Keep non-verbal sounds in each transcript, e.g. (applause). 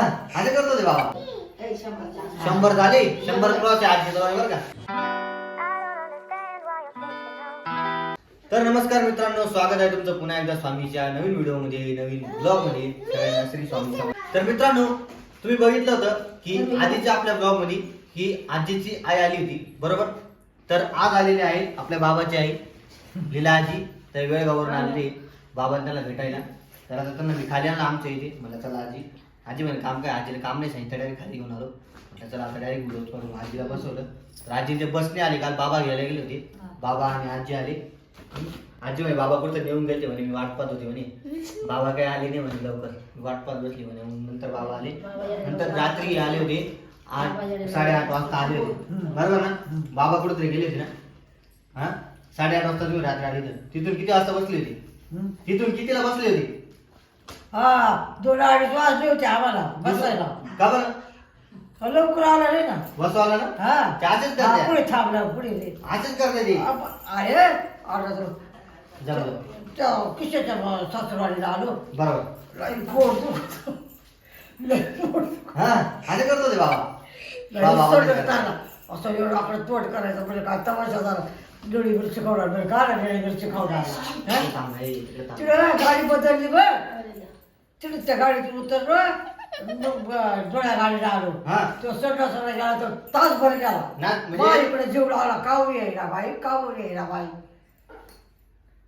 असं करतो ते बाबा. शंभर झाले? शंभर क्रॉस आहे आजची जवळ बरं का? तर नमस्कार मित्रांनो स्वागत आहे तुमचं पुन्हा एकदा स्वामीच्या नवीन व्हिडिओमध्ये नवीन ब्लॉगमध्ये श्री स्वामी. तर मित्रांनो तुम्ही बघितलं होतं की आधीच्या आपल्या ब्लॉगमध्ये की आजीची आई आली होती बरोबर? तर आज आलेली आहे आपल्या बाबाची आई लीला आजी. तर वेळगावरून आलेली. बाबा त्याला भेटायला. तर आता त्यांना मी खाली आणलं आमच्या इथे. मला चला आजी आजी म्हणे काम काय आजीला काम नाही सांगितलं डायरेक्ट खाली घेऊन आलो. म्हटलं चला आता डायरेक्ट व्हिडिओ करून आजीला बसवलं. तर आजी ते बसने आले. काल बाबा घ्यायला गेले होते. बाबा आणि आजी आले. आजी म्हणे बाबा कुठं नेऊन गेले म्हणे मी वाट पाहत होते म्हणे. (laughs) बाबा काय आले नाही म्हणे लवकर. मी वाट पाहत बसली म्हणे. मग नंतर बाबा आले. नंतर रात्री आले होते. आठ साडेआठ वाजता आले होते. बरोबर ना? बाबा कुठेतरी गेले होते ना? हा? साडेआठ वाजता तुम्ही रात्री आले होते. तिथून किती वाजता बसली होती? तिथून कितीला बसली होती? हा दोन अडीच वाजले होते आम्हाला बसायला. का बरं? लवकर आला नाही ना. बसवाला ना? हा. ते असंच हा, करते पुढे थांबला पुढे रे. असंच करते ती. आप- अरे आला तो जमलं त्या किशोरच्या सासरवाडीला आलो. बरोबर. लई पोट दुखतं. लई पोट दुखतं. हा असं करतो ते बाबा. लई. असं एवढं आपलं तोट करायचं म्हणजे काय? तमाशा झाला. डोळी मिरची खावणार म्हणजे काय डोळी मिरची खावणार हा? हे? थांब, हे थांब. तिकडे ना गाडी बदलली बघ तिकडे त्या गाडीतून उतरलो मग गाडीला आलो हा. तो सगळा सगळा गेला तो तासभर गेला. म्हणजे- बाई इकडे जीव लावला काऊ येईना बाई काऊ येईना बाई?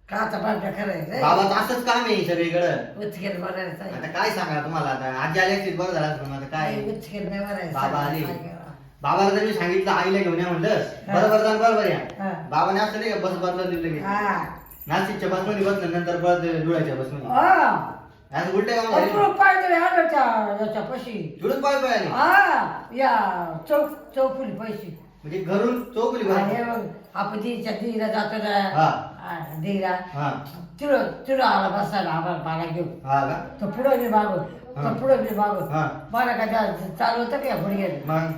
का आता बाबा करायचं बाबाचं असंच काम आहे सगळीकडं उचकेल भरायचं आता काय सांगा तुम्हाला आता? आजी आली असती बरं झालं असतं, आता काय? उचकेल नाही बाबा आले? बाबाला जर मी सांगितलं आईला घेऊन या म्हणलं हा. बरोबर जाण बरोबर या. बाबाने असं नाही का बस बदलून दिलं हा. नाशिकच्या बसमध्ये बसलं नंतर परत धुळ्याच्या बसमध्ये. हा. असं उलटे काम अरे झाले तुला पाहिजे आलं त्या याच्या पशी. जुळून पाय पाय आले. हा या चौक पैसे म्हणजे घरून चौकली मग आपण दीच्या दीरा जातो हा. ना हा. तिळं तिळं आला बसायला आम्हाला घेऊन. हा का? तो पुढं मी मागो हा. तो पुढं मी मागो हा. मला काय त्या- चालू होतं का पुढे मग?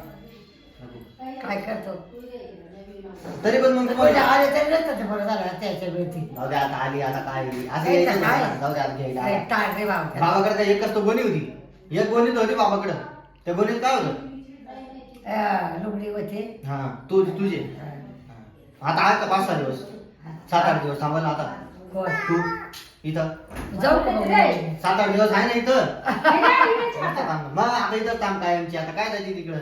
काय करतो? तरी पण मग पहिले. आले तरी नसतं ते बरं झालं त्याच्या वेळी. जाऊ दे आता आली आता काय असं काय यायचं काय? नाही. जाऊ दे आता घ्यायला टाळ रे बाबा बाबाकडे काय एकच तो गोणी होती. एक गोणीच होती बाबाकडं. त्या गोणीत काय होतं? अं, लुगडी होती. हा तू तुझे. आता आहे का पाच सहा दिवस? सात आठ दिवस थांबा ना आता. कोण? तू इथं. जाऊ का मग? सात आठ दिवस आहे ना इथं? (laughs) इथं थांब. मग आता इथं थांब कायमची. आता काय जायची तिकडं?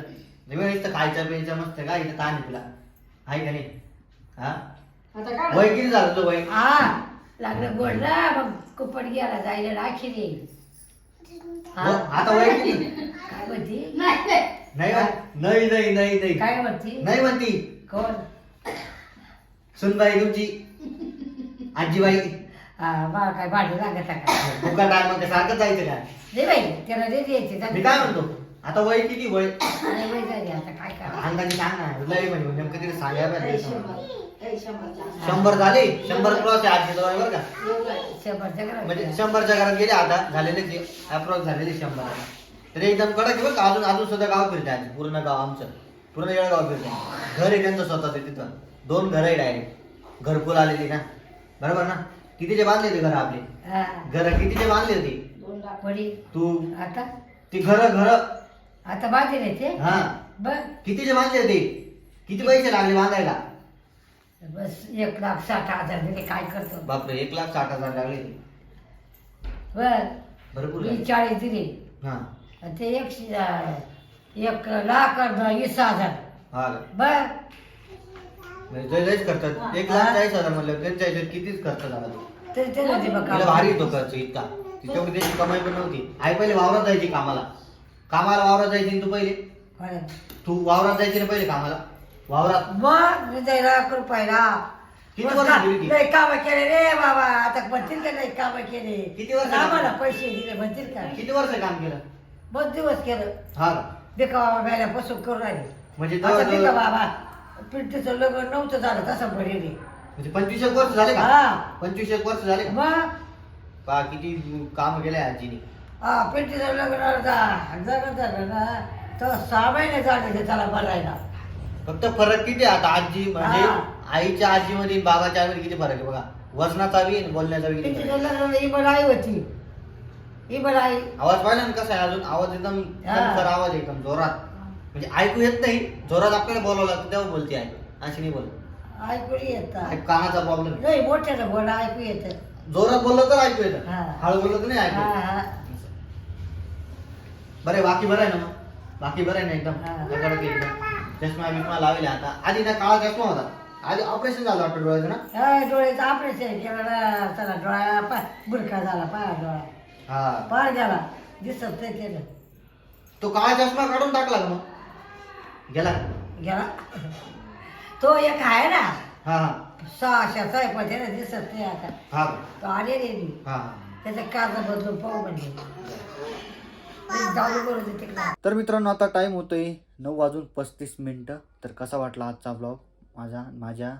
वेळ इथं खायचं प्यायचं मस्त. काय इथं ताण आहे तुला? आहे का नाही? हा? वय किती झालं तो वय? हा लागलं बोलला मग कुपट गेला जायला राखी दे व- आता वय किती? काय म्हणती? नाही? नाही. नाही नाही नाही काय म्हणती? नाही म्हणती. कोण? सुनबाई तुमची? आजीबाई? हा काय भांडे लागत का? मग सारखं जायचं काय दे बाई त्याला दे द्यायचे मी काय म्हणतो? आता वय किती वय? अरे बाई झाली आता काय करा? अंगाने सांग ना लय म्हणे म्हणजे नेमकं तिथे सांगायला पाहिजे शंभर शंभर झाले? शंभर क्रॉस आहे जवळ बरं का? म्हणजे शंभरच्या घरात गेले आता झालेले ते अप्रॉक्स झालेले शंभर आता. तरी एकदम कडक आहे बरं का? अजून अजून सुद्धा गाव फिरते आज पूर्ण गाव आमचं. पूर्ण येळगाव फिरते घर आहे त्यांचं स्वतःच तिथं. दोन घर आहे डायरेक्ट घरकुल आलेली ना. बरोबर ना? कितीचे बांधले होते घर आपले? हा. घर कितीचे बांधले होते? तू? आता ती घर घर. आता बांधले ते? हा. बर कितीचे बांधले होते किती पैसे लागले बांधायला? बस एक लाख साठ हजार दिले काय करतो? बापरे एक लाख साठ हजार लागले. बर. भरपूर मी. चाळीस दिले. हा. आणि ते एकशे अं, एक लाख आणि वीस हजार. हा. का? बर. म्हणजे लयच करतात. एक लाख चाळीस हजार म्हणलं त्यांच्या ह्याच्यात कितीच खर्च झाला तो. तरी ते नव्हते तिला बघा भारी येतो खर्च इतका. तिच्याकडे त्याची कमाई पण नव्हती. आई पहिले वावरात जायची कामाला. कामाला वावरात जायची ना तू पहिले. तू वावरात जायची ना पहिले कामाला? वावरात? मग मी जायला रुपयाला किती वर्ष? लय काम केले रे बाबा. आता म्हणतील का नाही काम केले? किती वर्ष आम्हाला केली? पैसे दिले म्हणतील का? किती वर्ष काम केलं? बस दिवस केलं. हा. का? बेका बाबा मेल्यापासून करून राहिले. म्हणजे आता बेका बाबा पिंटूचं लग्न नव्हतं झालं तसं बरेले म्हणजे पंचवीस एक वर्ष झाले का? हा. पंचवीस एक वर्ष झाले का? मग? पहा किती काम केले आजीने. हा जगत झालं ना तर सहा महिने झाले ते त्याला भरायला फक्त फरक किती आता आजी म्हणजे हा. आईच्या आजीमध्ये आणि बाबाच्या आईमध्ये किती फरक आहे बघा? वजनाचा बी बोलण्याचा बी किती फरक पिंटूचं आहे. आई होती. ही बरं आई. आवाज पाहिला ना कसा आहे अजून? आवाज एकदम हा. आवाज आहे एकदम जोरात. म्हणजे ऐकू येत नाही. जोरात आपल्याला बोलावं लागतं तेव्हा बोलते ऐकू अशी नाही बोलत. ऐकू येत. कानाचा प्रॉब्लेम नाही मोठ्यानं बोल ऐकू येत. जोरात बोललं तर ऐकू येतं. हा. हळू बोललं तर नाही ऐकू हा येत. बरं आहे, बाकी बरं आहे ना मग? बाकी बरं आहे ना एकदम? ते एकदम चष्मा बिष्मा लावले आता. आधी ना काळा चष्मा होता. आधी ऑपरेशन झालं वाटतं डोळ्याचं ना? हा, डोळ्याचं ऑपरेशन केलं ना चला डोळा पाय बुरका झाला पाय डोळा. हा. पाय गेला. दिसत नाही केलं तो काळा चष्मा काढून टाकला का मग? गेला गेला. तो एक आहे ना? हा हा. सहाशेचा आहे पण त्याला दिसत नाही आता. हा. तो आले नाही हा. त्याचं कागद बदलून पाहू म्हणजे तर मित्रांनो आता टाइम होतोय नऊ वाजून पस्तीस मिनटं. तर कसा वाटला आजचा ब्लॉग माझा माझ्या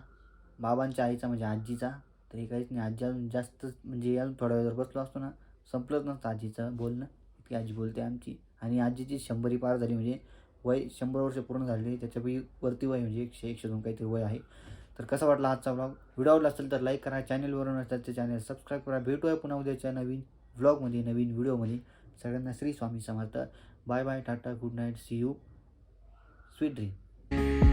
बाबांच्या आईचा म्हणजे आजीचा. तरी काहीच नाही आजी अजून जास्त म्हणजे अजून थोड्या वेळ जर बसलो असतो ना संपलंच नसतं आजीचं बोलणं. इतकी आजी बोलते आमची. आणि आजीची शंभरी पार झाली म्हणजे वय शंभर वर्ष पूर्ण झाली त्याच्यापैकी वरती वय म्हणजे एकशे एकशे दोन काहीतरी वय आहे. तर कसा वाटला आजचा ब्लॉग व्हिडिओ आवडला असेल तर लाईक करा. चॅनलवरून असेल तर चॅनल सबस्क्राईब करा. भेटूया पुन्हा उद्याच्या नवीन ब्लॉगमध्ये नवीन व्हिडिओमध्ये सगळ्यांना Shri Swami Samarth. Bye bye tata good night see you. Sweet dream.